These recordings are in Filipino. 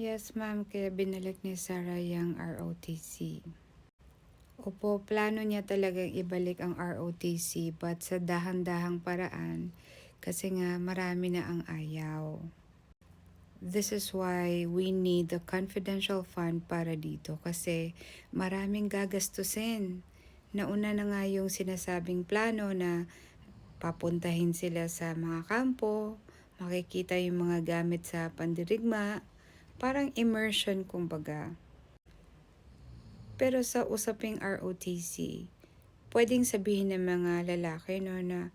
Yes, ma'am. Kaya binalik ni Sarah yung ROTC. Opo, plano niya talagang ibalik ang ROTC but sa dahan-dahang paraan kasi nga marami na ang ayaw. This is why we need the confidential fund para dito kasi maraming gagastusin. Nauna na nga yung sinasabing plano na papuntahin sila sa mga kampo, makikita yung mga gamit sa pandirigma, parang immersion kumbaga. Pero sa usaping ROTC, pwedeng sabihin ng mga lalaki no, na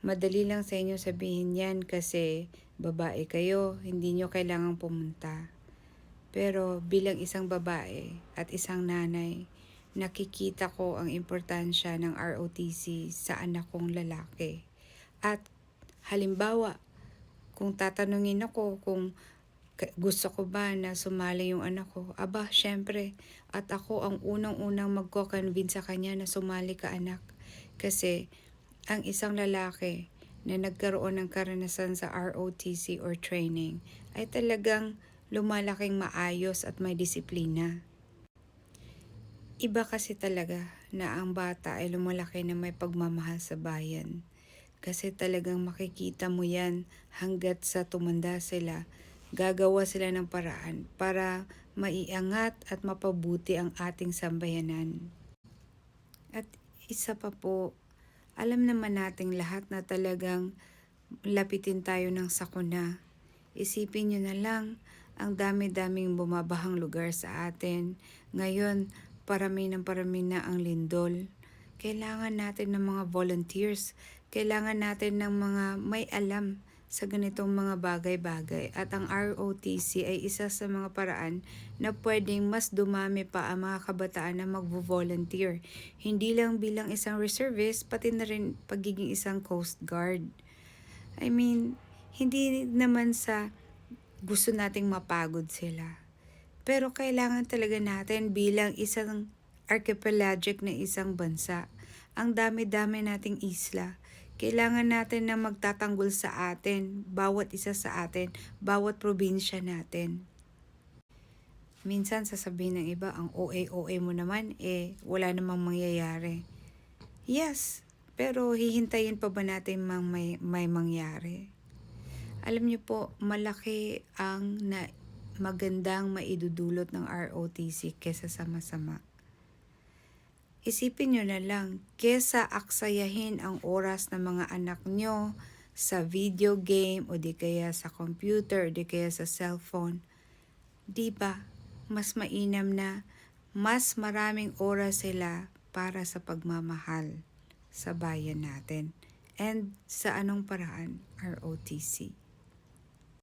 madali lang sa inyo sabihin yan kasi babae kayo, hindi nyo kailangang pumunta. Pero bilang isang babae at isang nanay, nakikita ko ang importansya ng ROTC sa anak kong lalaki. At halimbawa, kung tatanungin ako kung gusto ko ba na sumali yung anak ko, aba, syempre, at ako ang unang-unang magko-convince sa kanya na sumali ka anak. Kasi ang isang lalaki na nagkaroon ng karanasan sa ROTC or training ay talagang lumalaking maayos at may disiplina. Iba kasi talaga na ang bata ay lumalaki na may pagmamahal sa bayan. Kasi talagang makikita mo yan hanggat sa tumanda sila. Gagawa sila ng paraan para maiangat at mapabuti ang ating sambayanan. At isa pa po, alam naman nating lahat na talagang lapitin tayo ng sakuna. Isipin nyo na lang, ang dami-daming bumabahang lugar sa atin. Ngayon, parami ng parami na ang lindol. Kailangan natin ng mga volunteers. Kailangan natin ng mga may alam sa ganitong mga bagay-bagay. At ang ROTC ay isa sa mga paraan na pwedeng mas dumami pa ang mga kabataan na magvo-volunteer. Hindi lang bilang isang reservist, pati na rin pagiging isang Coast Guard. I mean, hindi naman sa gusto nating mapagod sila. Pero kailangan talaga natin bilang isang archipelagic na isang bansa. Ang dami-dami nating isla. Kailangan natin na magtatanggol sa atin, bawat isa sa atin, bawat probinsya natin. Minsan sasabihin ng iba, ang OA-OA mo naman, eh, wala namang mangyayari. Yes, pero hihintayin pa ba natin mang may, may mangyari? Alam niyo po, malaki ang na magandang maidudulot ng ROTC kesa sa masama. Isipin nyo na lang, kesa aksayahin ang oras ng mga anak nyo sa video game o di kaya sa computer o di kaya sa cellphone, di ba? Mas mainam na mas maraming oras sila para sa pagmamahal sa bayan natin. And sa anong paraan? ROTC.